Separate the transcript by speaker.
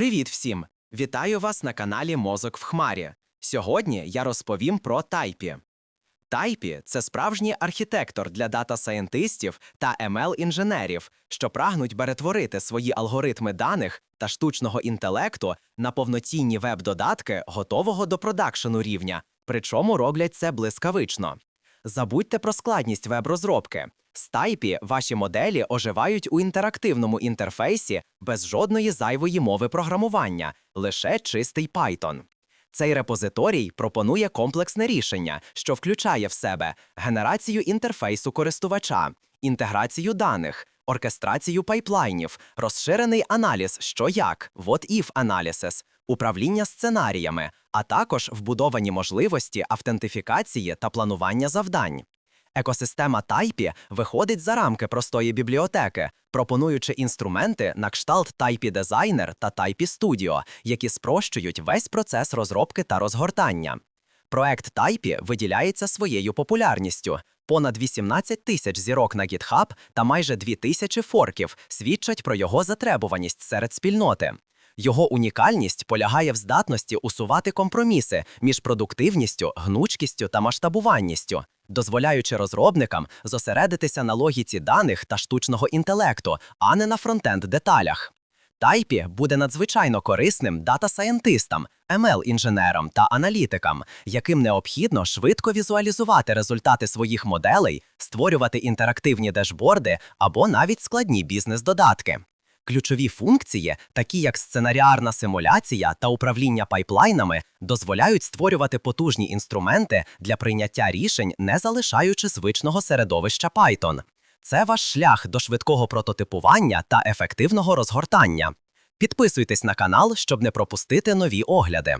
Speaker 1: Привіт всім! Вітаю вас на каналі Мозок в Хмарі. Сьогодні я розповім про Тайпі. Тайпі це справжній архітектор для дата-сайентистів та ML-інженерів, що прагнуть перетворити свої алгоритми даних та штучного інтелекту на повноцінні веб-додатки, готового до продакшену рівня, причому роблять це блискавично. Забудьте про складність веб-розробки. З Тайпі ваші моделі оживають у інтерактивному інтерфейсі без жодної зайвої мови програмування, лише чистий Python. Цей репозиторій пропонує комплексне рішення, що включає в себе генерацію інтерфейсу користувача, інтеграцію даних, оркестрацію пайплайнів, розширений аналіз що як, what-if analysis, управління сценаріями, а також вбудовані можливості автентифікації та планування завдань. Екосистема Тайпі виходить за рамки простої бібліотеки, пропонуючи інструменти на кшталт Тайпі Designer та Тайпі Studio, які спрощують весь процес розробки та розгортання. Проект Тайпі виділяється своєю популярністю. Понад 18 тисяч зірок на GitHub та майже 2 тисячі форків свідчать про його затребуваність серед спільноти. Його унікальність полягає в здатності усувати компроміси між продуктивністю, гнучкістю та масштабуванністю, дозволяючи розробникам зосередитися на логіці даних та штучного інтелекту, а не на фронтенд деталях. Тайпі буде надзвичайно корисним дата-сайентистам, ML-інженерам та аналітикам, яким необхідно швидко візуалізувати результати своїх моделей, створювати інтерактивні дешборди або навіть складні бізнес-додатки. Ключові функції, такі як сценаріарна симуляція та управління пайплайнами, дозволяють створювати потужні інструменти для прийняття рішень, не залишаючи звичного середовища Python. Це ваш шлях до швидкого прототипування та ефективного розгортання. Підписуйтесь на канал, щоб не пропустити нові огляди.